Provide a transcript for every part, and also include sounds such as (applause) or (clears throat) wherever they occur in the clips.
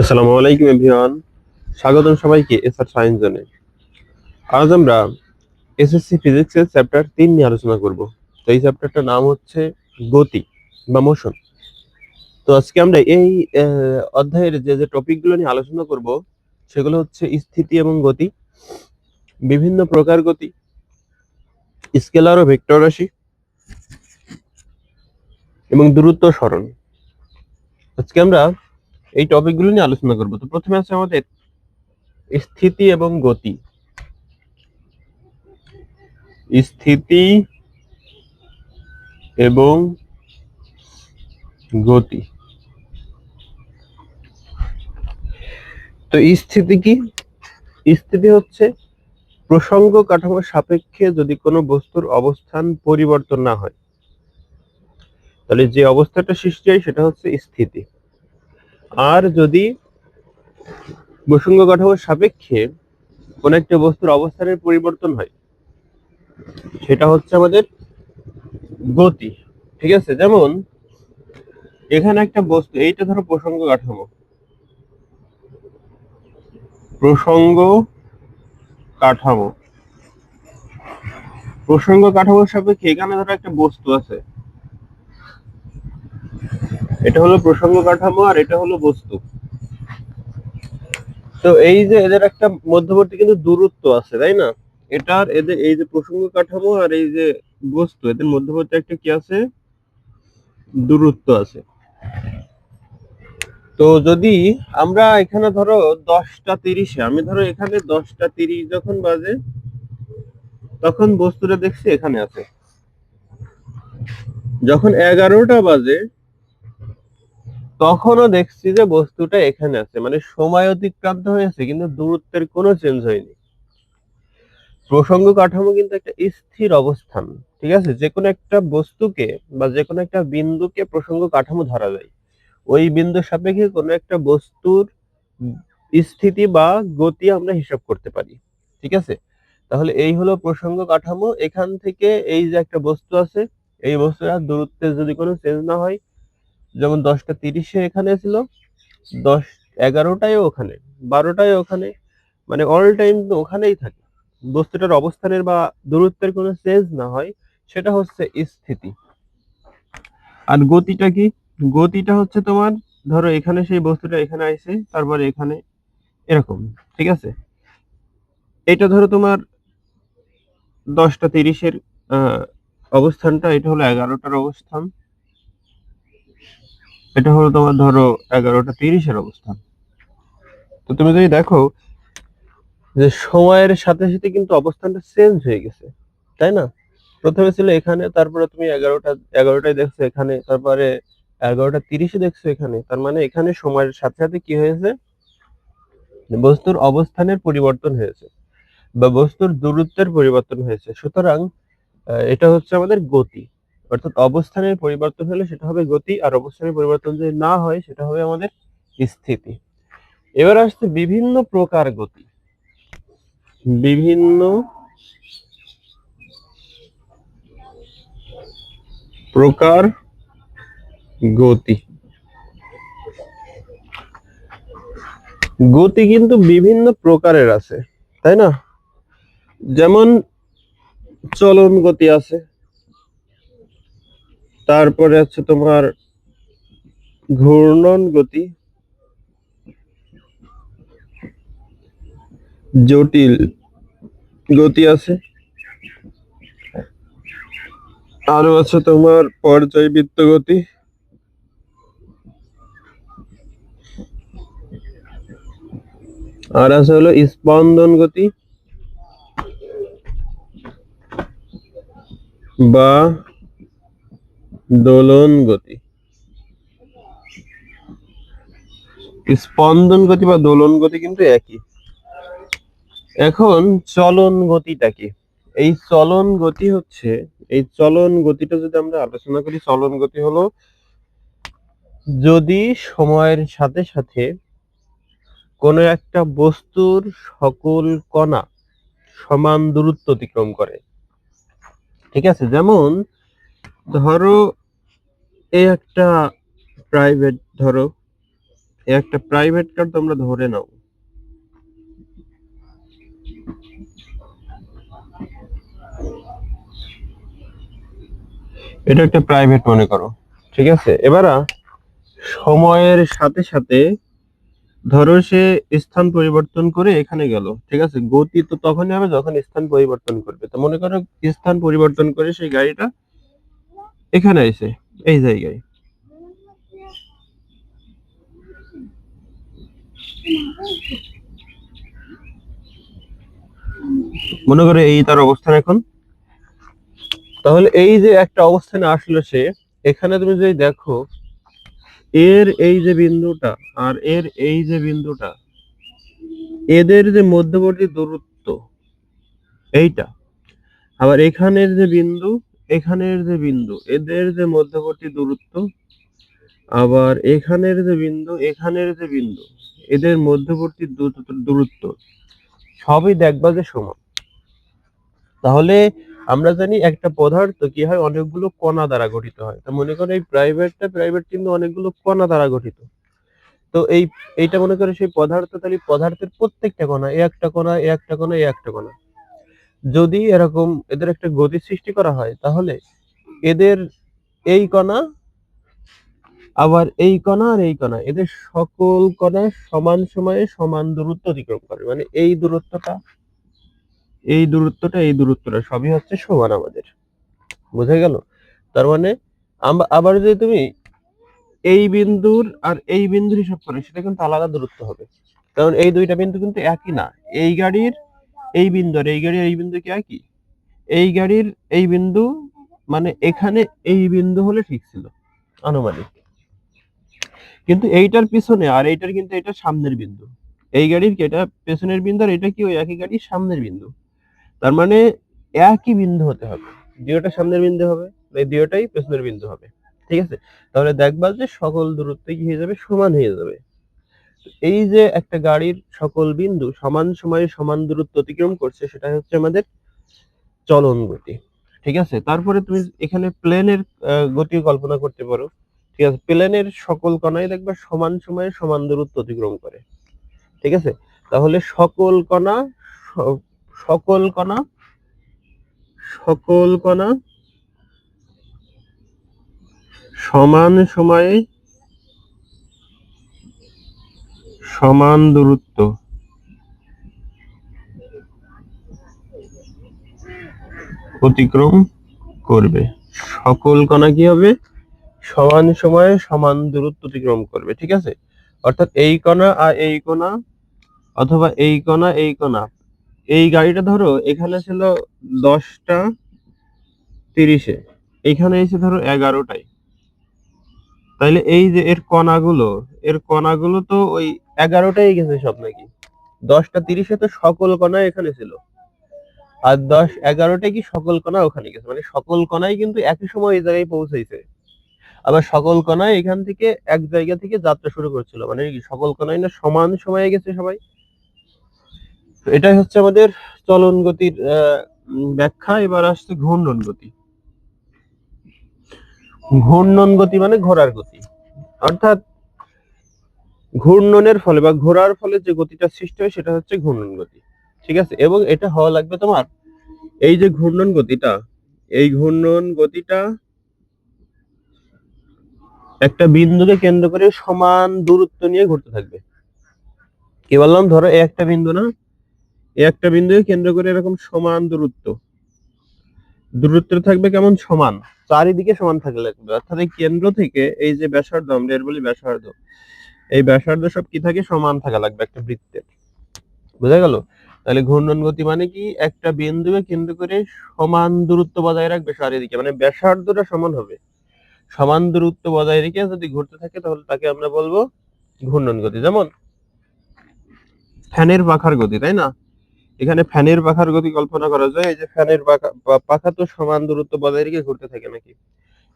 আসসালামু আলাইকুম এভরিওয়ান। স্বাগতম সবাইকে এসআর সায়েন্স জোনে। আজ আমরা এসএসসি ফিজিক্সের চ্যাপ্টার তিন নিয়ে আলোচনা করব। তো এই চ্যাপ্টারটার নাম হচ্ছে গতি বা মোশন। তো আজকে আমরা এই অধ্যায়ের যে যে টপিকগুলো নিয়ে আলোচনা করব, সেগুলো হচ্ছে স্থিতি এবং গতি, বিভিন্ন প্রকার গতি, স্কেলার ও ভেক্টর রাশি, এবং দূরত্ব সরণ আজকে আমরা এই টপিকগুলো নিয়ে আলোচনা করব। তো প্রথমে আছে আমাদের স্থিতি এবং গতি। স্থিতি এবং গতি। তো স্থিতি কি? স্থিতি হচ্ছে প্রসঙ্গ কাঠামোর সাপেক্ষে যদি কোনো বস্তুর অবস্থান পরিবর্তন না হয়, তাহলে যে অবস্থাটা সৃষ্টি হয় সেটা হচ্ছে স্থিতি। আর যদি প্রসঙ্গ কাঠামোর সাপেক্ষে কোন একটা বস্তুর অবস্থানের পরিবর্তন হয়, সেটা হচ্ছে আমাদের গতি, ঠিক আছে? যেমন এখানে একটা বস্তু, এইটা ধরো প্রসঙ্গ কাঠামো। প্রসঙ্গ কাঠামো। প্রসঙ্গ কাঠামোর সাপেক্ষে এখানে ধরো একটা বস্তু আছে। এটা হলো প্রসঙ্গ কাঠামো আর এটা হলো বস্তু। তো এই যে এদের একটা মধ্যবর্তী কিন্তু দূরত্ব আছে, তাই না? এটার এদের এই যে প্রসঙ্গ কাঠামো আর এই যে বস্তু, এদের মধ্যবর্তী একটা কি আছে? দূরত্ব আছে। তো যদি আমরা এখানে ধরো দশটা তিরিশে, আমি ধরো এখানে দশটা তিরিশ যখন বাজে, তখন বস্তুটা দেখছি এখানে আছে। যখন এগারোটা বাজে তখনও দেখছি যে বস্তুটা এখানে আছে। মানে সময় অতিক্রান্ত হয়েছে, কিন্তু দূরত্বের কোনো চেঞ্জ হয়নি। প্রসঙ্গ কাঠামো কিন্তু একটা স্থির অবস্থান, ঠিক আছে? যে কোনো একটা বস্তুকে বা যে কোনো একটা বিন্দুকে প্রসঙ্গ কাঠামো ধরা যায়। ওই বিন্দুর সাপেক্ষে কোনো একটা বস্তুর স্থিতি বা গতি আমরা হিসাব করতে পারি, ঠিক আছে? তাহলে এই হলো প্রসঙ্গ কাঠামো। এখান থেকে এই যে একটা বস্তু আছে, এই বস্তুটার দূরত্বের যদি কোনো চেঞ্জ না হয় যেমন দশটা তিরিশে এখানে ছিল, দশ এগারোটায় ওখানে বারোটায় ওখানে মানে অল টাইম ওখানেই থাকে। বস্তুটার অবস্থানের বা দূরত্বের কোনো চেঞ্জ না হয়, সেটা হচ্ছে স্থিতি। আর গতিটা কি? গতিটা হচ্ছে তোমার, ধরো এখানে সেই বস্তুটা এখানে আইছে, তারপরে এখানে এরকম, ঠিক আছে? এটা ধরো তোমার দশটা তিরিশের অবস্থানটা, এটা হলো এগারোটার অবস্থান। এটা হলো তোমার ধরো এগারোটা তিরিশের অবস্থান। তো তুমি যদি দেখো যে সময়ের সাথে সাথে কিন্তু অবস্থানটা চেঞ্জ হয়ে গেছে, তাই না? প্রথমে ছিল এখানে, তারপরে তুমি এগারোটা, এগারোটায় দেখছ এখানে, তারপরে এগারোটা তিরিশে দেখছ এখানে। তার মানে এখানে সময়ের সাথে সাথে কি হয়েছে? বস্তুর অবস্থানের পরিবর্তন হয়েছে বা বস্তুর দূরত্বের পরিবর্তন হয়েছে। সুতরাং এটা হচ্ছে আমাদের গতি। অর্থাৎ অবস্থানের পরিবর্তন হলে সেটা হবে গতি, আর অবস্থানের পরিবর্তন যদি না হয়, সেটা হবে আমাদের স্থিতি। এবার আসছে বিভিন্ন প্রকার গতি। বিভিন্ন প্রকার গতি। গতি কিন্তু বিভিন্ন প্রকারের আছে, তাই না? যেমন চলন গতি আছে তারপরে আছে তোমার ঘূর্ণন গতি। জটিল গতি আছে। আরও আছে তোমার পর্যায়বৃত্ত গতি। আর আছে হলো স্পন্দন গতি। বা দোলন গতি। স্পন্দন গতি বা দোলন গতি কিন্তু একই। এখন চলন গতিটা কি? এই চলন গতি হচ্ছে, এই চলন গতিটা যদি আমরা আলোচনা করি, চলন গতি হলো যদি সময়ের সাথে সাথে কোনো একটা বস্তুর সকল কণা সমান দূরত্ব অতিক্রম করে। ঠিক আছে? যেমন ধরো এই একটা প্রাইভেট ধরো, এ একটা প্রাইভেট কার তোমরা ধরে নাও। এটা একটা প্রাইভেট মনে করো, ঠিক আছে? এবার সময়ের সাথে সাথে ধরো সে স্থান পরিবর্তন করে এখানে গেল, ঠিক আছে? গতি তো তখনই হবে যখন স্থান পরিবর্তন করবে। তো মনে করো স্থান পরিবর্তন করে সেই গাড়িটা এখানে এসে, এই জায়গায়। মনে করে এই তার অবস্থান এখন? তাহলে এই যে একটা অবস্থানে আসলো সে, এখানে তুমি যদি দেখো, এর এই যে বিন্দুটা আর এর এই যে বিন্দুটা, এদের যে মধ্যবর্তী দূরত্ব, এইটা। আবার এখানের যে বিন্দু এখানের যে বিন্দু, এদের যে মধ্যবর্তী দূরত্ব, আবার এখানের যে বিন্দু, এখানের যে বিন্দু, এদের মধ্যবর্তী দূরত্ব- সবই দেখবা যে সমান। তাহলে আমরা জানি একটা পদার্থ কি হয়, অনেকগুলো কণা দ্বারা গঠিত হয়। তা মনে করো এই প্রাইভেটটা প্রাইভেট কিন্তু অনেকগুলো কণা দ্বারা গঠিত। তো এই, এইটা মনে করে সেই পদার্থ, তাহলে পদার্থের প্রত্যেকটা কণা, এ একটা কণা, এ একটা কণা, এ একটা কণা। যদি এরকম এদের একটা গতি সৃষ্টি করা হয়, তাহলে এদের এই কণা, আবার এই কণা আর এই কণা, এদের সকল কণা সমান সময়ে সমান দূরত্ব অতিক্রম করে। মানে এই দূরত্বটা এই দূরত্বটা এই দূরত্বটা সবই হচ্ছে সমান আমাদের। বোঝা গেল? তার মানে আবার যদি তুমি এই বিন্দুর আর এই বিন্দুর হিসাব করো, সেটা কিন্তু আলাদা দূরত্ব হবে। কারণ এই দুইটা বিন্দু কিন্তু একই না। এই গাড়ির এই বিন্দু আর এই গাড়ির এই বিন্দু কি একই? এই গাড়ির এই বিন্দু মানে এখানে এই বিন্দু হলে ঠিক ছিল, আনুমানিক। কিন্তু এইটার পিছনে আর এইটার কিন্তু এটা সামনের বিন্দু। এই গাড়ির এটা পেছনের বিন্দু আর এটা কি ওই একই গাড়ির সামনের বিন্দু? তার মানে একই বিন্দু হতে হবে। দুইটা সামনের বিন্দু হবে, এই পেছনের বিন্দু হবে। ঠিক আছে? তাহলে দেখবা যে সকল দূরত্ব কি হয়ে যাবে? সমান হয়ে যাবে। এই যে একটা গাড়ির সকল বিন্দু সমান সময়ে সমান দূরত্ব অতিক্রম করছে সেটা হচ্ছে আমাদের চলন গতি। ঠিক আছে? তারপরে তুমি এখানে প্লেনের গতি কল্পনা করতে পারো। ঠিক আছে? প্লেনের সকল কণাই দেখবে সমান সময়ে সমান দূরত্ব অতিক্রম করে। ঠিক আছে? তাহলে সকল কণা সকল কণা সকল কণা সমান সময়ে সমান দূরত্ব। অতিক্রম করবে। সকল কণা কি হবে? সমান সময়ে সমান দূরত্ব অতিক্রম করবে, ঠিক আছে? অর্থাৎ এই কণা আর এই কণা, অথবা এই কণা এই কণা। এই গাড়িটা ধরো, এখানে ছিল দশটা তিরিশে, এখানে এসে ধরো এগারোটায়। তাইলে এই যে এর কণাগুলো এর কণাগুলো তো ওই এগারোটাই গেছে সব নাকি? দশটা তিরিশে তো সকল কণা এখানে ছিল। আর দশ এগারোটায় কি সকল কণা ওখানে গেছে? মানে সকল কণাই কিন্তু একই সময় এই জায়গায় পৌঁছাইছে আবার সকল কণাই এখান থেকে এক জায়গা থেকে যাত্রা শুরু করছিল। মানে সকল কণাই না সমান সময়ে গেছে সবাই? এটাই হচ্ছে আমাদের চলন গতির ব্যাখ্যা। এবার আসছে ঘূর্ণন গতি। ঘূর্ণন গতি মানে ঘোরার গতি। অর্থাৎ ঘূর্ণনের ফলে বা ঘোরার ফলে যে গতিটা সৃষ্টি হয় সেটা হচ্ছে ঘূর্ণন গতি, ঠিক আছে? এবং এটা হওয়া লাগবে তোমার এই যে ঘূর্ণন গতিটা, এই ঘূর্ণন গতিটা একটা বিন্দুকে কেন্দ্র করে সমান দূরত্ব নিয়ে ঘুরতে থাকবে। কি বললাম? ধরো এই একটা বিন্দু না? এই একটা বিন্দুকে কেন্দ্র করে এরকম সমান দূরত্ব। দূরত্ব থাকবে কেমন? সমান। চারিদিকে সমান থাকলে লাগবে। অর্থাৎ এই কেন্দ্র থেকে এই যে ব্যাসার্ধ, আমরা এর বলি ব্যাসার্ধ। এই ব্যাসার্ধ সব কি থাকে? সমান থাকা লাগবে একটা বৃত্তের। বোঝা গেল? তাহলে ঘূর্ণন গতি মানে কি? একটা বিন্দুকে কেন্দ্র করে সমান দূরত্ব বজায় রাখবে চারিদিকে। মানে ব্যাসার্ধটা সমান হবে। সমান দূরত্ব বজায় রেখে যদি ঘুরতে থাকে, তাহলে তাকে আমরা বলব ঘূর্ণন গতি। যেমন ফ্যানের পাখার গতি, তাই না? এখানে ফ্যানের পাখার গতি কল্পনা করা যায়, এই যে ফ্যানের পাখা পাখা তো সমান দূরত্ব বজায় রেখে ঘুরতে থাকে নাকি?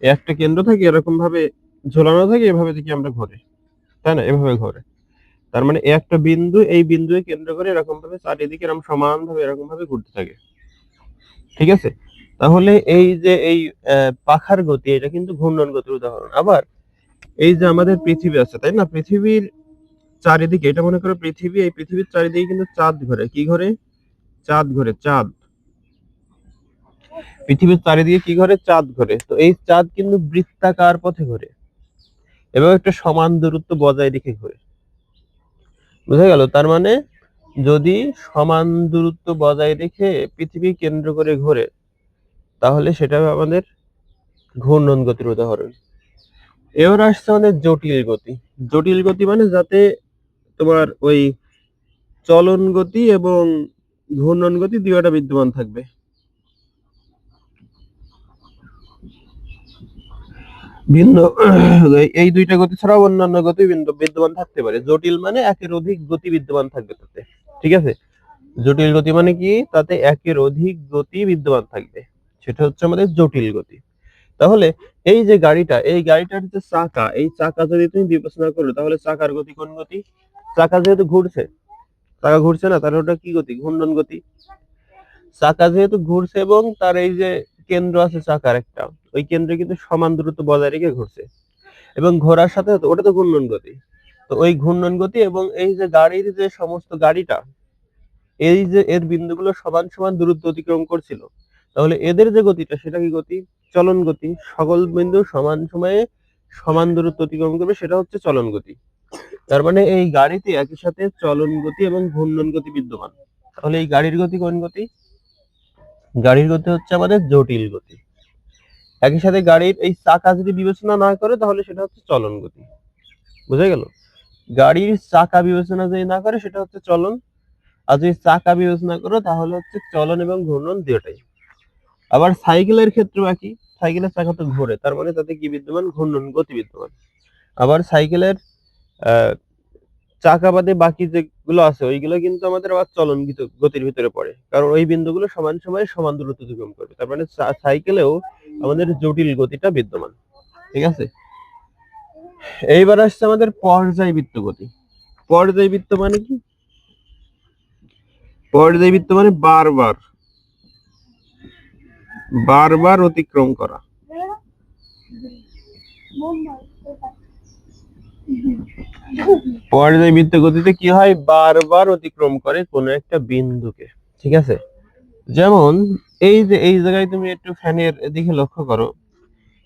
একটা কেন্দ্র থাকে এরকম ভাবে ঝোলানো থাকে, এভাবে দেখি আমরা ঘোরে। তাই না, এভাবে ঘোরে। তার মানে একটা বিন্দু, এই বিন্দুকে কেন্দ্র করে এরকম ভাবে চারিদিকে এরকম সমান ভাবে এরকম ভাবে ঘুরতে থাকে। ঠিক আছে? তাহলে এই যে এই পাখার গতি, এটা কিন্তু ঘূর্ণন গতির উদাহরণ। আবার এই যে আমাদের পৃথিবী আছে, তাই না? পৃথিবীর চারিদিকে, এটা মনে করো পৃথিবী, এই পৃথিবীর চারিদিকে কিন্তু চাঁদ ঘোরে। কি ঘোরে? চাঁদ ঘোরে, চাঁদ। পৃথিবীর চারিদিকে কি ঘোরে? চাঁদ ঘোরে। তো এই চাঁদ কিন্তু বৃত্তাকার পথে ঘোরে। এবং একটা সমান দূরত্ব বজায় রেখে ঘোরে। বুঝা গেল? তার মানে যদি সমান দূরত্ব বজায় রেখে পৃথিবী কেন্দ্র করে ঘোরে, তাহলে সেটা আমাদের ঘূর্ণন গতির উদাহরণ। এবার আসছে আমাদের জটিল গতি। জটিল গতি মানে যাতে তোমার ওই চলন গতি এবং ঘূর্ণন গতি দুইটা বিদ্যমান থাকবে। ভিন্ন এই দুইটা গতি ছাড়াও অন্যান্য গতি বিন্দু- বিদ্যমান থাকতে পারে। জটিল মানে একের অধিক গতি বিদ্যমান থাকবে তাতে, ঠিক আছে? জটিল গতি মানে কি? তাতে একের অধিক গতি বিদ্যমান থাকবে। সেটা হচ্ছে আমাদের জটিল গতি। তাহলে এই যে গাড়িটা, এই গাড়িটার যে চাকা, এই চাকা যদি তুমি বিবেচনা করো, তাহলে চাকার গতি কোন গতি? চাকা যেহেতু ঘুরছে, চাকা ঘুরছে না তাহলে ওটা কি গতি? ঘূর্ণন গতি। চাকা যেহেতু ঘুরছে এবং তার এই যে কেন্দ্র আছে চাকার একটা। ওই কেন্দ্রে কিন্তু সমান দূরত্ব বজায় রেখে ঘুরছে। এবং ঘোরার সাথে ওটা তো ঘূর্ণন গতি। তো ওই ঘূর্ণন গতি এবং এই যে গাড়ির যে সমস্ত গাড়িটা, এই যে এর বিন্দুগুলো সমান সমান দূরত্ব অতিক্রম করছিল, তাহলে এদের যে গতিটা, সেটা কি গতি? চলন গতি। সকল বিন্দু সমান সময়ে সমান দূরত্ব অতিক্রম করবে, সেটা হচ্ছে চলন গতি। তার মানে এই গাড়িতে একই সাথে চলন গতি এবং ঘূর্ণন গতি বিদ্যমান। তাহলে এই গাড়ির গতি কোন গতি? গাড়ির গতি হচ্ছে আমাদের জটিল গতি। একই সাথে গাড়ির এই চাকা যদি বিবেচনা না করে, তাহলে সেটা হচ্ছে চলন গতি। বুঝা গেল? গাড়ির চাকা বিবেচনা যদি না করে, সেটা হচ্ছে চলন। আর যদি চাকা বিবেচনা করো, তাহলে হচ্ছে চলন এবং ঘূর্ণন দুটাই আবার সাইকেলের ক্ষেত্রেও একই। সাইকেলের চাকা তো ঘোরে, তার মানে তাতে কি বিদ্যমান? ঘূর্ণন, গতি বিদ্যমান। আবার সাইকেলের চাকা বাদে বাকি যেগুলো আছে, ওইগুলো কিন্তু আমাদের আবার চলন গিত- গতির ভিতরে পড়ে। কারণ ওই বিন্দুগুলো সমান সময়ে সমান দূরত্ব অতিক্রম করবে। তার মানে সাইকেলেও আমাদের জটিল গতিটা বিদ্যমান। ঠিক আছে? এইবার আসছে আমাদের পর্যায় পর্যায়বৃত্ত গতি। পর্যায়বৃত্ত মানে কি? পর্যায়বৃত্ত মানে বারবার বারবার অতিক্রম করা। পর্যায়বৃত্ত গতিতে কি হয়? বারবার অতিক্রম করে কোনো একটা বিন্দুকে, ঠিক আছে? যেমন এই যে, এই জায়গায় তুমি একটু ফ্যানের দিকে লক্ষ্য করো।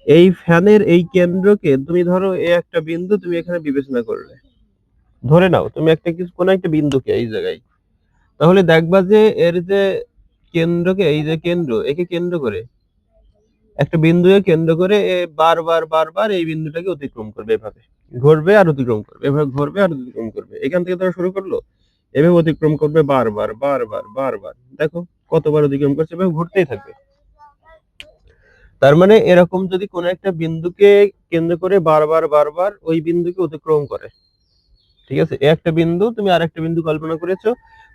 এই ফ্যানের এই কেন্দ্রকে তুমি ধরো এই একটা বিন্দু তুমি এখানে বিবেচনা করলে। ধরে নাও, তুমি একটা কিছু, কোনো একটা বিন্দুকে এই জায়গায়। তাহলে দেখবা যে এর যে কেন্দ্রকে, এই যে কেন্দ্র, একে কেন্দ্র করে, একটা বিন্দুকে কেন্দ্র করে বারবার বারবার এই বিন্দুটাকে অতিক্রম করবে এভাবে। ঘুরবে আর অতিক্রম করবে। এভাবে ঘুরবে আর অতিক্রম করবে। এখান থেকে তারা শুরু করল? এভাবে অতিক্রম করবে বারবার বারবার বারবার। দেখো, কতবার অতিক্রম করছে, এভাবে ঘুরতেই থাকবে। তার মানে এরকম যদি কোনো একটা বিন্দুকে কেন্দ্র করে বারবার বারবার ওই বিন্দুকে অতিক্রম করে। ঠিক আছে? একটা বিন্দু, তুমি আর একটা বিন্দু কল্পনা করেছ,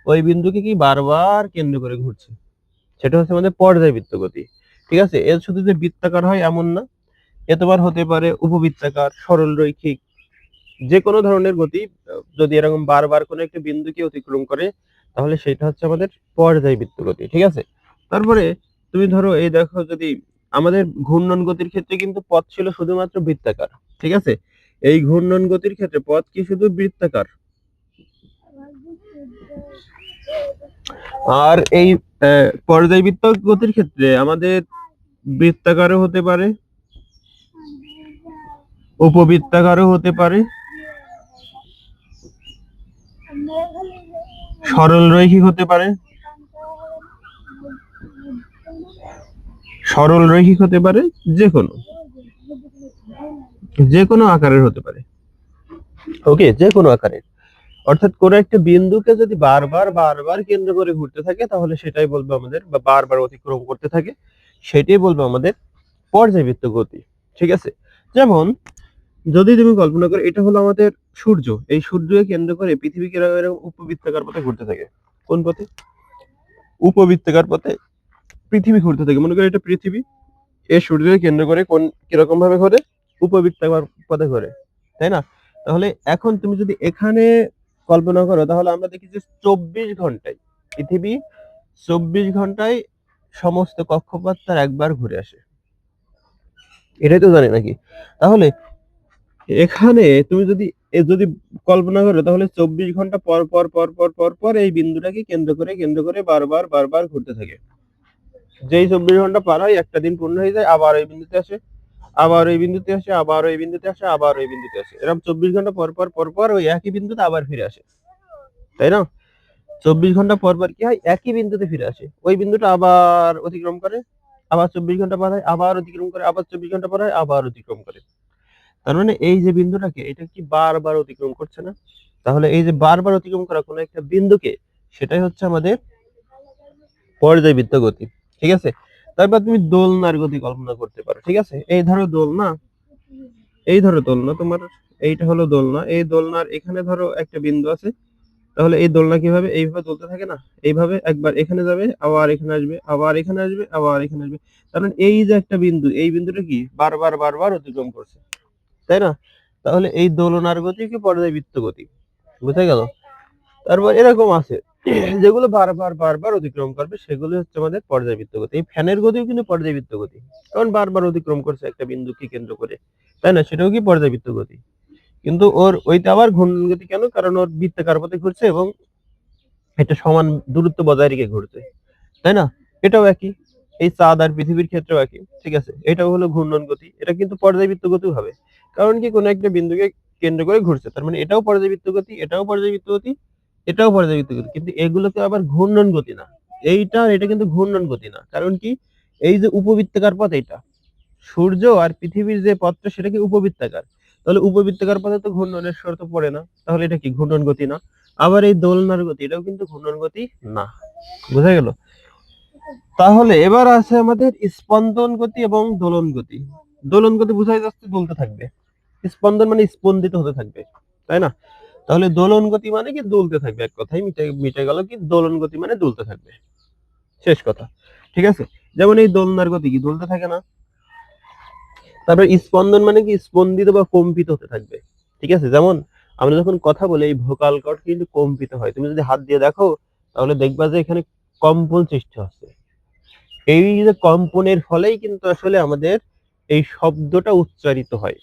ওই বিন্দুকে কি বারবার কেন্দ্র করে ঘুরছে? সেটা হচ্ছে আমাদের পর্যায়বৃত্ত গতি ঠিক আছে? এর শুধু যে বৃত্তাকার হয়, এমন না। এতবার হতে পারে উপবৃত্তাকার সরল রৈখিক যে কোনো ধরনের গতি, যদি এরকম বারবার কোনো একটা বিন্দুকে অতিক্রম করে, তাহলে সেটা হচ্ছে আমাদের পর্যায়বৃত্ত গতি, ঠিক আছে? তারপরে তুমি ধরো এই দেখো যদি আমাদের ঘূর্ণন গতির ক্ষেত্রে কিন্তু পথ ছিল শুধুমাত্র বৃত্তাকার, ঠিক আছে? এই ঘূর্ণন গতির ক্ষেত্রে পথ কি শুধু বৃত্তাকার? আর এই পর্যায়বৃত্ত গতির ক্ষেত্রে আমাদের বৃত্তাকারও হতে পারে, উপবৃত্তাকারও হতে পারে সরল রৈখিক হতে পারে। সরল রৈখিক হতে পারে যে কোনো। যে কোনো আকারের হতে পারে। ওকে, যে কোনো আকারের। অর্থাৎ কোন একটা বিন্দুকে যদি বারবার বারবার কেন্দ্র করে ঘুরতে থাকে, তাহলে সেটাই বলব আমাদের, বা বারবার অতিক্রম করতে থাকে, সেটাই বলব আমাদের পর্যায়বৃত্ত গতি। ঠিক আছে? যেমন যদি তুমি কল্পনা করো, এটা হলো আমাদের সূর্য। এই সূর্যকে কেন্দ্র করে পৃথিবী কীরকম এরকম উপবৃত্তাকার পথে ঘুরতে থাকে। কোন পথে? উপবৃত্তাকার পথে পৃথিবী ঘুরতে থাকে। মনে করো এটা পৃথিবী। এই সূর্যকে কেন্দ্র করে কোন কীরকম ভাবে ঘোরে? উপবৃত্তাকার পথে ঘোরে। তাই না? তাহলে এখন তুমি যদি এখানে কল্পনা করো, তাহলে আমরা দেখি যে চব্বিশ ঘন্টায় পৃথিবী চব্বিশ ঘন্টায় সমস্ত কক্ষপথ তার একবার ঘুরে আসে। এটাই তো জানি নাকি? তাহলে এখানে তুমি যদি যদি কল্পনা করে, তাহলে চব্বিশ ঘণ্টা পর পর পর পর পর পর এই বিন্দুটাকে কেন্দ্র করে কেন্দ্র করে বারবার বারবার ঘুরতে থাকে। যেই চব্বিশ ঘণ্টা পার হয়, একটা দিন পূর্ণ হয়ে যায়, আবার ওই বিন্দুতে আসে, আবার ওই বিন্দুতে আসে, আবার ওই বিন্দুতে আসে, আবার ওই বিন্দুতে আসে। এরকম চব্বিশ ঘণ্টা পর পর পর পর ওই একই বিন্দুতে আবার ফিরে আসে। তাই না? চব্বিশ ঘণ্টা পর পর কি হয়? একই বিন্দুতে ফিরে আসে। ওই বিন্দুটা আবার অতিক্রম করে, আবার চব্বিশ ঘণ্টা পর হয়, আবার অতিক্রম করে, আবার চব্বিশ ঘণ্টা পর হয়, আবার অতিক্রম করে। তার মানে এই যে বিন্দুটাকে, এটা কি বারবার অতিক্রম করছে না? তাহলে এই যে বারবার অতিক্রম করা কোনো একটা বিন্দুকে, সেটাই হচ্ছে আমাদের পর্যায়বৃত্ত গতি, ঠিক আছে? তারপর তুমি দোলনার গতি কল্পনা করতে পারো, ঠিক আছে? এই ধরো দোলনা, এই ধরো দোলনা তোমার, এইটা হলো দোলনা, এই দোলনার এখানে ধরো একটা বিন্দু আছে, তাহলে এই দোলনা কীভাবে, এইভাবে দোলতে থাকে না? এইভাবে একবার এখানে যাবে, আবার এখানে আসবে, আবার এখানে আসবে, আবার এখানে আসবে। কারণ এই যে একটা বিন্দু, এই বিন্দুটা কি বারবার বারবার অতিক্রম করছে? তাই না? তাহলে এই দোলনার গতি কি পর্যায়বৃত্ত গতি? বুঝা গেল? তারপর এরকম আছে। (clears throat) যেগুলো বারবার বারবার অতিক্রম করবে, সেগুলো হচ্ছে আমাদের পর্যায়বৃত্ত গতি। এই ফ্যানের গতিও কিন্তু পর্যায়বৃত্ত গতি। কারণ বারবার অতিক্রম করছে একটা বিন্দুকে কেন্দ্র করে। তাই না? সেটাও কি পর্যায়বৃত্ত গতি? কিন্তু ওর ওইটা আবার ঘূর্ণন গতি কেন? কারণ ওর বৃত্তাকার পথে ঘুরছে এবং এটা সমান দূরত্ব বজায় রেখে ঘুরছে। তাই না? এটাও একই। এই চাঁদ আর পৃথিবীর ক্ষেত্রেও একই। ঠিক আছে? এটাও হলো ঘূর্ণন গতি। এটা কিন্তু পর্যায়বৃত্ত গতিও হবে। কারণ কি কোনো একটা বিন্দুকে কেন্দ্র করে ঘুরছে, তার মানে এটাও পর্যায়বৃত্ত গতি, এটাও পর্যায়বৃত্ত গতি, এটাও পর্যায়বৃত্ত গতি, কিন্তু এগুলোকে আবার ঘূর্ণন গতি না। এইটা আর এটা কিন্তু ঘূর্ণন গতি না, কারণ কি এই যে উপবৃত্তাকার পথ এইটা, সূর্য আর পৃথিবীর যে পথটা সেটা কি উপবৃত্তাকার? তাহলে উপবৃত্তাকার পথে তো ঘূর্ণনের শর্ত পড়ে না, তাহলে এটা কি ঘূর্ণন গতি না? আবার এই দোলনার গতি, এটাও কিন্তু ঘূর্ণন গতি না, বোঝা গেল? তাহলে এবার আছে আমাদের স্পন্দন গতি এবং দোলন গতি। দোলন গতি বোঝাই যাচ্ছে, দুলতে থাকবে। স্পন্দন মানে স্পন্দিত হতে থাকবে, তাই না? তাহলে দোলন গতি মানে কি? দুলতে থাকবে, এক কথাই মিটে মিটে গেল কি? দোলন গতি মানে দুলতে থাকবে। শেষ কথা। ঠিক আছে? যেমন এই দোলনার গতি কি? দুলতে থাকে না। তারপর স্পন্দন মানে কি? স্পন্দিত বা কম্পিত হতে থাকবে। ঠিক আছে? যেমন আমরা যখন কথা বলি, এই ভোকাল কর্ড কিন্তু কম্পিত হয়। তুমি যদি হাত দিয়ে দেখো, তাহলে দেখবা যে এখানে কম্পন সৃষ্টি হচ্ছে। এই যে কম্পনের ফলেই কিন্তু আসলে আমাদের এই শব্দটা উচ্চারিত হয়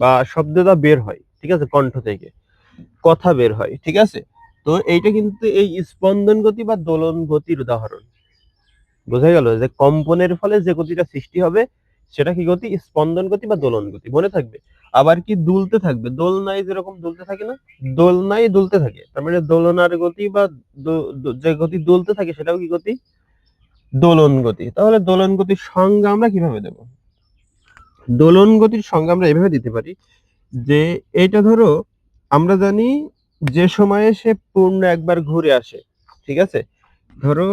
বা শব্দটা বের হয়, ঠিক আছে, কণ্ঠ থেকে। কথা বের হয়, ঠিক আছে? তো এইটা কিন্তু এই স্পন্দন গতি বা দোলন গতির উদাহরণ। বোঝা গেল যে কম্পনের ফলে যে গতিটা সৃষ্টি হবে, সেটা কি গতি? স্পন্দন গতি বা দোলন গতি, মনে থাকবে। আবার কি দুলতে থাকবে? দোলনায় যেরকম দুলতে থাকে না? দোলনায় দুলতে থাকে। তার মানে দোলনার গতি বা যে গতি দুলতে থাকে, সেটাও কি গতি? দোলন গতি। তাহলে দোলন গতির সংজ্ঞা আমরা কীভাবে দেব? দোলন গতির সংজ্ঞা আমরা এভাবে দিতে পারি যে এটা ধরো, আমরা জানি যে সময়ে সে পূর্ণ একবার ঘুরে আসে, ঠিক আছে? ধরো,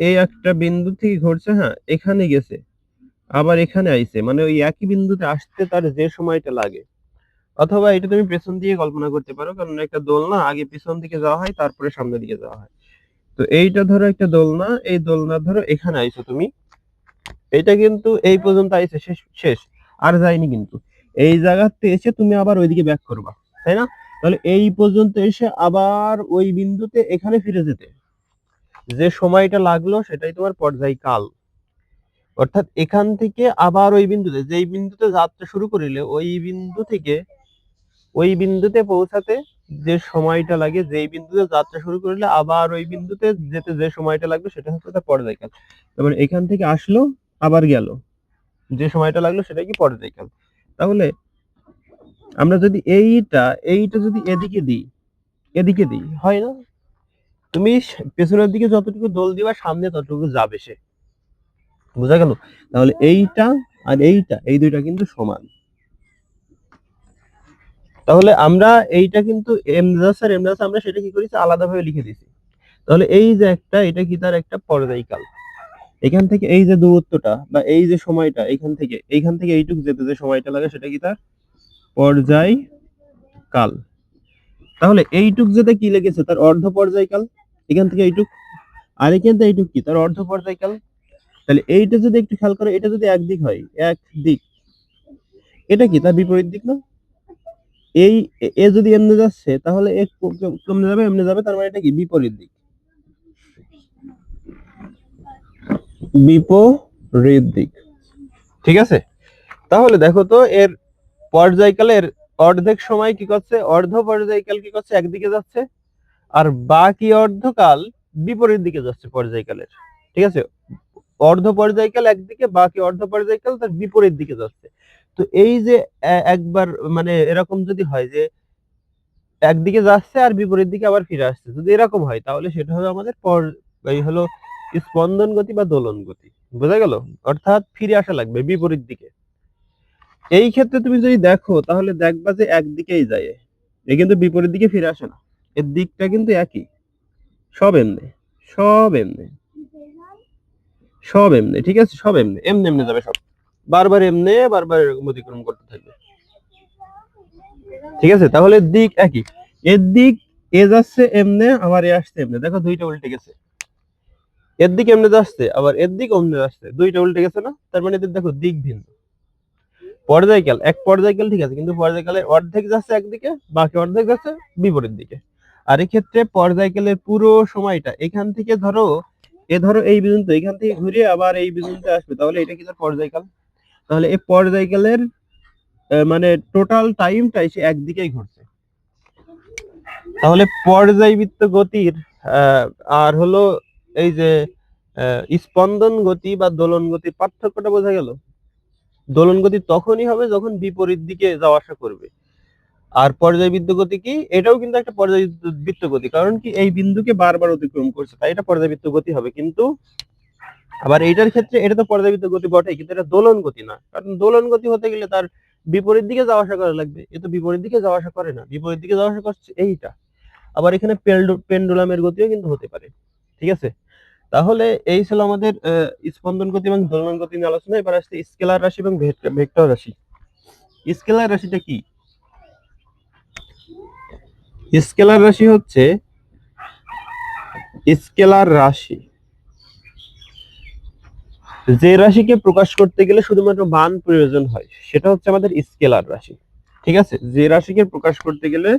এই একটা বিন্দু থেকে ঘুরছে হ্যাঁ এখানে গেছে, আবার এখানে আইছে মানে ওই একই বিন্দুতে আসতে তার যে সময়টা লাগে। অথবা এটা তুমি পেছন দিয়ে কল্পনা করতে পারো, কারণ একটা দোলনা আগে পেছন দিকে যাওয়া হয়, তারপরে সামনের দিকে যাওয়া হয়। তো এইটা ধরো একটা দোলনা, এই দোলনা ধরো এখানে আইছো তুমি এটা কিন্তু এই পর্যন্ত আইছে, শেষ শেষ। আর যায়নি কিন্তু। এই জায়গাতে এসে তুমি আবার ওইদিকে ব্যাক করবা, তাই না? তাহলে এই পর্যন্ত এসে আবার ওই বিন্দুতে এখানে ফিরে যেতে। যে সময়টা লাগল সেটাই তোমার পর্যায়কাল। অর্থাৎ এখান থেকে আবার ওই বিন্দুতে, যেই বিন্দুতে যাত্রা শুরু করিলে, ওই বিন্দু থেকে, ওই বিন্দুতে পৌঁছাতে যে সময়টা লাগে, যেই বিন্দুতে যাত্রা শুরু করলে আবার ওই বিন্দুতে যেতে যে সময়টা লাগবে সেটা হচ্ছে পর্যায়কাল। তারপরে এখান থেকে আসলো আবার গেল। যে সময়টা লাগল সেটা কি পর্যায়কাল তাহলে আমরা যদি এইটা এইটা যদি এদিকে দিই এদিকে দিই, হয় না? তুমি পেছনের দিকে যতটুকু দোল দিবা, সামনে ততটুকু যাবে সে। বোঝা গেল? তাহলে এইটা আর এইটা, এই দুইটা কিন্তু সমান। তাহলে আমরা এইটা কিন্তু এমদাস আর এমদাস আমরা সেটা কি করেছি? আলাদাভাবে লিখে দিয়েছি। তাহলে এই যে একটা, এটা কি তার একটা পর্যায়কাল এখান থেকে এই যে দূরত্বটা বা এই যে সময়টা, এখান থেকে, এইখান থেকে এইটুক যেতে যে সময়টা লাগে সেটা কি তার? পর্যায়কাল। তাহলে এইটুক যেতে কি লেগেছে? তার অর্ধ পর্যায়কাল। এখান থেকে এইটুক। আর এখান থেকে এইটুক কি? তার অর্ধ পর্যায়কাল। তাহলে এইটা যদি একটু খেয়াল করো, এটা যদি একদিক হয়, এক দিক, এটা কি তার বিপরীত দিক না? এই, এ- যদি এমনি যাচ্ছে, তাহলে এ ক- ক- যাবে, এমনি যাবে, তার মানে এটা কি? বিপরীত দিক। বিপরীত দিক। ঠিক আছে? তাহলে দেখো তো, এর পর্যায়কালের অর্ধেক সময় কি করছে? অর্ধ পর্যায়কাল কি করছে? একদিকে যাচ্ছে। আর বাকি অর্ধকাল বিপরীত দিকে যাচ্ছে পর্যায়কালের। ঠিক আছে? অর্ধ পর্যায়কাল একদিকে, বাকি অর্ধ পর্যায়কাল তার বিপরীত দিকে যাচ্ছে। তো এই যে একবার মানে এরকম যদি হয় যে, একদিকে যাচ্ছে আর বিপরীত দিকে আবার ফিরে আসছে, যদি এরকম হয়, তাহলে সেটা হবে আমাদের পর, এই হলো স্পন্দন গতি বা দোলন গতি, বোঝা গেল? অর্থাৎ ফিরে আসা লাগবে বিপরীত দিকে। এই ক্ষেত্রে তুমি যদি দেখো, তাহলে দেখবা যে একদিকেই যায়। এ কিন্তু বিপরীত দিকে ফিরে আসে না। এর দিকটা কিন্তু একই। সব এমনি সব এমনি। সব এমনি, ঠিক আছে? সব এমনি এমনি এমনি যাবে সব। বারবার এমনি, বারবার এরকম অতিক্রম করতে থাকবে। ঠিক আছে? তাহলে দিক একই। এর দিক এ যাচ্ছে এমনে আবার এ আসছে এমনে। দেখো, দুইটা উল্টে গেছে। এর দিক এমনে যাচ্ছে, আবার এর দিক অমনে আসছে দুইটা উল্টে গেছে না? তার মানে এদের দেখো দিক ভিন্ন। পর্যায়কাল এক পর্যায়কাল ঠিক আছে, কিন্তু পর্যায়কালের অর্ধেক যাচ্ছে একদিকে, বাকি অর্ধেক যাচ্ছে বিপরীত দিকে। আর এক্ষেত্রে পর্যায়কালের পুরো সময়টা, এখান থেকে ধরো, এ ধরো এই বিন্দু এখান থেকে ঘুরে আবার এই বিন্দুতে আসবে, তাহলে এটা কি তার পর্যায়কাল তাহলে এই পর্যায়কালের মানে টোটাল টাইমটাই সে একদিকেই ঘুরছে। তাহলে পর্যায়বৃত্ত গতির আর হলো এই যে স্পন্দন গতি বা দোলন গতির পার্থক্যটা বোঝা গেল? দোলন গতি তখনই হবে যখন বিপরীত দিকে যাওয়া আসা করবে। আর পর্যায়বৃত্ত গতি কি? এটাও কিন্তু একটা পর্যায়বৃত্ত গতি। কারণ কি, এই বিন্দুকে বারবার অতিক্রম করছে, তাই এটা পর্যায়বৃত্ত গতি হবে। কিন্তু আবার এইটার ক্ষেত্রে এটা তো পর্যায়বৃত্ত গতি বটে কিন্তু এটা দোলন গতি না। কারণ দোলন গতি হতে গেলে তার বিপরীত দিকে যাওয়া আসা করা লাগবে। এ তো বিপরীত দিকে যাওয়া আসা করে না, বিপরীত দিকে যাওয়া আসা করছে এইটা। আবার এখানে পেন্ডু- পেন্ডুলামের গতিও কিন্তু হতে পারে। ঠিক আছে? তাহলে এই ছিল আমাদের স্পন্দন গতি এবং দোলন গতি নিয়ে আলোচনা। এবার আসছে স্কেলার রাশি এবং ভেক্টর রাশি। স্কেলার রাশিটা কি? স্কেলার রাশি হচ্ছে স্কেলার রাশি। যে রাশিকে প্রকাশ করতে গেলে শুধুমাত্র মান প্রয়োজন হয়, সেটা হচ্ছে আমাদের স্কেলার রাশি। ঠিক আছে? যে রাশিকে প্রকাশ করতে গেলে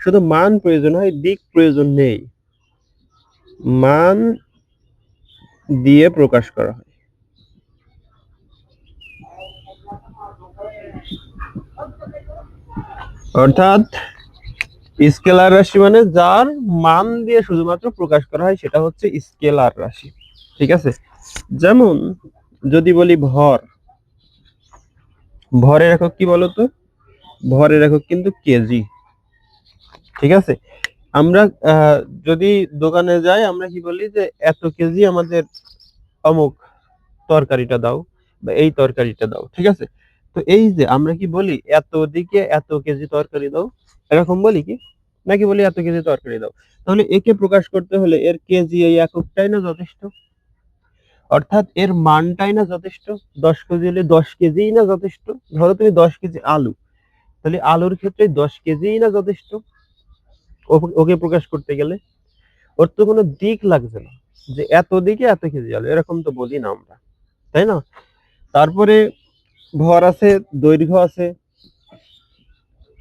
শুধু মান প্রয়োজন হয়, দিক প্রয়োজন নেই। মান দিয়ে প্রকাশ করা হয়। অর্থাৎ স্কেলার রাশি মানে যার মান দিয়ে শুধুমাত্র প্রকাশ করা হয় সেটা হচ্ছে স্কেলার রাশি, ঠিক আছে? যেমন যদি বলি ভর, ভরের একক কি বলতো? ভরের একক কিন্তু কেজি, ঠিক আছে? আমরা যদি দোকানে যাই, আমরা কি বলি যে, এত কেজি আমাদের অমুক তরকারিটা দাও বা এই তরকারিটা দাও, ঠিক আছে? তো এই যে আমরা কি বলি, এত দিকে এত কেজি তরকারি দাও, এরকম বলি কি? নাকি বলি এত কেজি তরকারি দাও? তাহলে একে প্রকাশ করতে হলে এর কেজি এই এককটাই না যথেষ্ট? অর্থাৎ এর মানটাই না যথেষ্ট? দশ কেজি হলে দশ কেজিই না যথেষ্ট? ধরো তুমি দশ কেজি আলু, তাহলে আলুর ক্ষেত্রে দশ কেজিই না যথেষ্ট? ওকে প্রকাশ করতে গেলে ওর তো কোনো দিক লাগছে না, যে এত দিকে এত কেজি আলু এরকম তো বলি না আমরা, তাই না? তারপরে ভর আছে, দৈর্ঘ্য আছে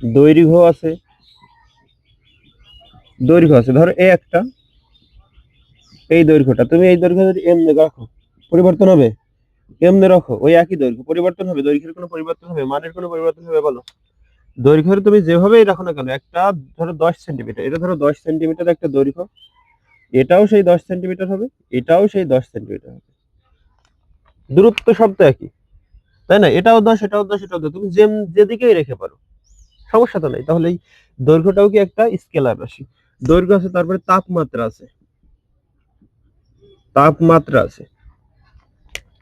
দৈর্ঘ্য আছে দৈর্ঘ্য আছে, ধরো এই একটা, এই দৈর্ঘ্যটা, তুমি এই দৈর্ঘ্য যদি এমনি রাখো, পরিবর্তন হবে, এমনি রাখো, ওই একই দৈর্ঘ্য, পরিবর্তন হবে, দৈর্ঘ্যের কোনো পরিবর্তন হবে, মানের কোনো পরিবর্তন হবে বলো? দৈর্ঘ্যের তুমি যেভাবেই রাখো না কেন, একটা ধরো দশ সেন্টিমিটার এটা ধরো দশ সেন্টিমিটার একটা দৈর্ঘ্য, এটাও সেই দশ সেন্টিমিটার হবে, এটাও সেই দশ সেন্টিমিটার হবে। দূরত্ব তো একই, তাই না? এটাও দশ এটাও দশ এটাও দশ, তুমি যেদিকেই রেখে পারো, সমস্যা তো নাই। তাহলে এই দৈর্ঘ্যটাও কি একটা স্কেলার রাশি, দৈর্ঘ্য আছে, তারপরে তাপমাত্রা আছে। তাপমাত্রা আছে।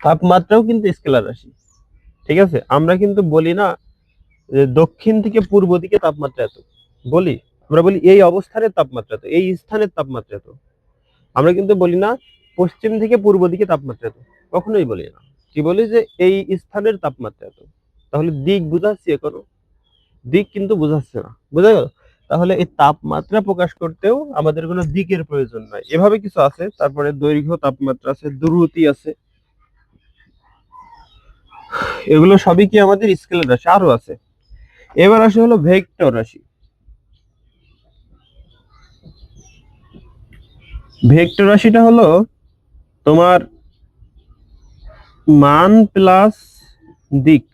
তাপমাত্রাও কিন্তু স্কেলার রাশি, ঠিক আছে? আমরা কিন্তু বলি না দক্ষিণ থেকে পূর্ব দিকে তাপমাত্রা এত। বলি, আমরা বলি এই অবস্থানের তাপমাত্রা এত, এই স্থানের তাপমাত্রা এত। আমরা কিন্তু বলি না, পশ্চিম থেকে পূর্ব দিকে তাপমাত্রা এত। কখনোই বলি না। কি বলি যে এই স্থানের তাপমাত্রা এত। তাহলে দিক বুঝাচ্ছি এখনও? দিক কিন্তু বুঝাচ্ছে না। বোঝা গেল? তাহলে এই তাপমাত্রা প্রকাশ করতেও আমাদের কোনো দিকের প্রয়োজন নাই এভাবে কিছু আছে, তারপরে দৈর্ঘ্য তাপমাত্রা আছে দ্রুতি আছে। এগুলো সবই কি আমাদের স্কেলের রাশি? আরও আছে। এবার আসে হলো ভেক্টর রাশি। ভেক্টর রাশিটা হলো তোমার মান প্লাস দিক।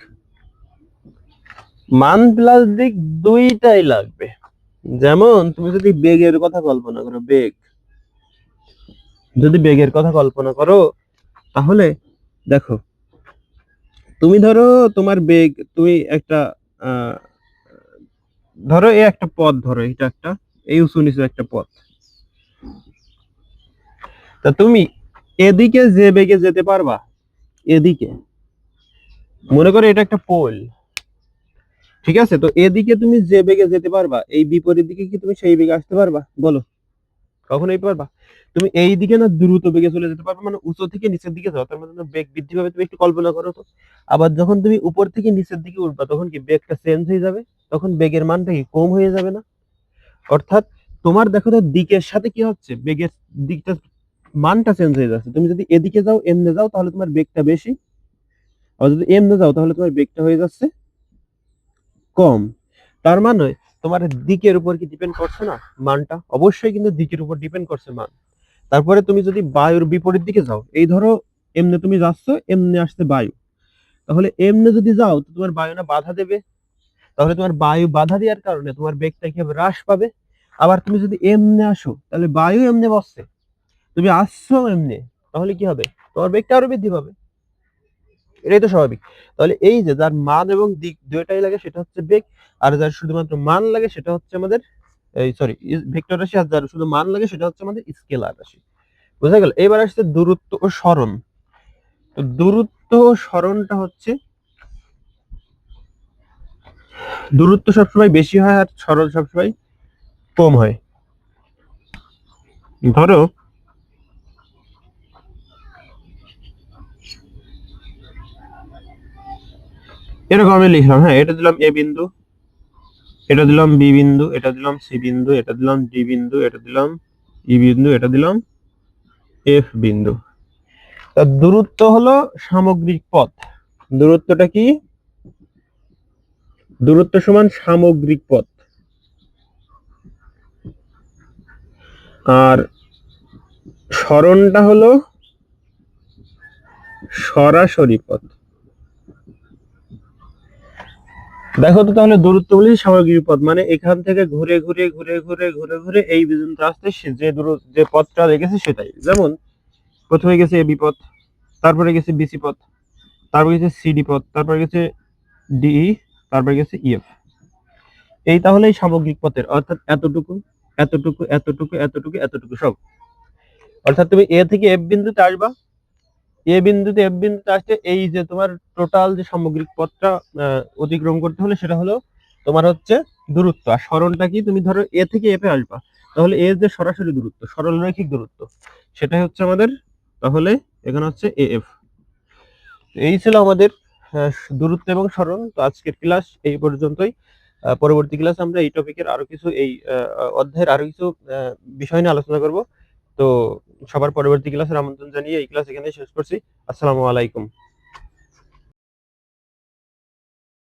মান প্লাস দিক দুইটাই লাগবে। যেমন তুমি যদি বেগের কথা কল্পনা করো, বেগ। যদি বেগের কথা কল্পনা করো, তাহলে দেখো, তুমি ধরো তোমার বেগ, তুমি একটা ধরো এই একটা পথ, ধরো এটা একটা, এই উঁচু নিচু একটা পথ। তা তুমি এদিকে যে বেগে যেতে পারবা, এদিকে। মনে করো এটা একটা পোল, ঠিক আছে? তো এদিকে তুমি যে বেগে যেতে পারবা, এই বিপরীত দিকে কি তুমি সেই বেগে আসতে পারবা? বলো। কখনোই পারবা? তুমি এই দিকে না দ্রুত বেগে চলে যেতে পারবে মানে উঁচু থেকে নিচের দিকে যাও, তার মানে বেগ বৃদ্ধি পাবে, তুমি একটু কল্পনা করো তো। আবার যখন তুমি উপর থেকে নিচের দিকে উঠবা, তখন কি বেগটা চেঞ্জ হয়ে যাবে? তখন বেগের মানটা কি কম হয়ে যাবে না? অর্থাৎ তোমার দেখো তো দিকের সাথে কি হচ্ছে? বেগের দিকটা মানটা চেঞ্জ হয়ে যাচ্ছে। তুমি যদি এদিকে যাও, এমনে যাও, তাহলে তোমার বেগটা বেশি। আর যদি এমনে যাও, তাহলে তোমার বেগটা হয়ে যাচ্ছে কম। তার মানে তোমার দিকের উপর কি ডিপেন্ড করছে না? মানটা অবশ্যই কিন্তু দিকের উপর ডিপেন্ড করছে মান। তারপরে তুমি যদি বায়ুর বিপরীত দিকে যাও, এই ধরো এমনি তুমি যাচ্ছ, এমনে আসছে বায়ু। তাহলে এমনি যদি যাও, তো তোমার বায়ু না বাধা দেবে। তাহলে তোমার বায়ু বাধা দেওয়ার কারণে তোমার বেগটা কি হ্রাস পাবে? আবার তুমি যদি এমনে আসো, তাহলে বায়ু এমনি বসছে। তুমি আসছো এমনি, তাহলে কি হবে? তোমার বেগটা আরও বৃদ্ধি পাবে। এটাই তো স্বাভাবিক। তাহলে এই যে যার মান এবং দিক দুইটাই লাগে, সেটা হচ্ছে বেগ, আর যার শুধুমাত্র মান লাগে, সেটা হচ্ছে আমাদের, এই সরি ভেক্টর রাশি, আর যার শুধু মান লাগে, সেটা হচ্ছে আমাদের স্কেলার রাশি। বুঝা গেল? এবার আসছে দূরত্ব ও সরণ তো দূরত্ব ও সরণটা হচ্ছে, দূরত্ব সবসময় বেশি হয় আর সরণ সবসময় কম হয়। ধরো এরকম আমি লিখলাম হ্যাঁ এটা দিলাম এ বিন্দু, এটা দিলাম বি বিন্দু, এটা দিলাম সি বিন্দু, এটা দিলাম ডি বিন্দু, এটা দিলাম ই বিন্দু, এটা দিলাম এফ বিন্দু। তার দূরত্ব হলো সামগ্রিক পথ। দূরত্বটা কি? দূরত্ব সমান সামগ্রিক পথ। আর সরণটা হলো সরাসরি পথ। দেখো তো তাহলে দূরত্ব বলি সামগ্রিক পথ মানে এখান থেকে ঘুরে ঘুরে ঘুরে ঘুরে ঘুরে ঘুরে এই পর্যন্ত আসতে যে দূর যে পথটা রেখেছে সেটাই। যেমন প্রথমে গেছে এবি পথ তারপরে গেছে বিসি পথ, তারপরে গেছে সিডি পথ, তারপরে গেছে ডিই তারপরে গেছে ইএফ এই তাহলে এই সামগ্রিক পথের, অর্থাৎ এতটুকু এতটুকু এতটুকু এতটুকু এতটুকু সব। অর্থাৎ তুমি এ থেকে এফ বিন্দুতে আসবা এ বিন্দুতে এফ বিন্দুতে আসতে এই যে তোমার টোটাল যে সামগ্রিক পথটা অতিক্রম করতে হলে সেটা হলো তোমার হচ্ছে দূরত্ব। আর সরণটা কি? তুমি ধরো এ থেকে এফ আসবা। তাহলে এ যে সরাসরি দূরত্ব সরলরৈখিক দূরত্ব, সেটাই হচ্ছে আমাদের তাহলে এখানে হচ্ছে এ এফ এই ছিল আমাদের দূরত্ব এবং সরণ। তো আজকের ক্লাস এই পর্যন্তই। পরবর্তী ক্লাস আমরা এই টপিকের আরও কিছু, এই অধ্যায়ের আরও কিছু বিষয় নিয়ে আলোচনা করব। তো সবার পরবর্তী ক্লাসের আমন্ত্রণ জানিয়ে এই ক্লাস এখানে শেষ করছি। আসসালামু আলাইকুম।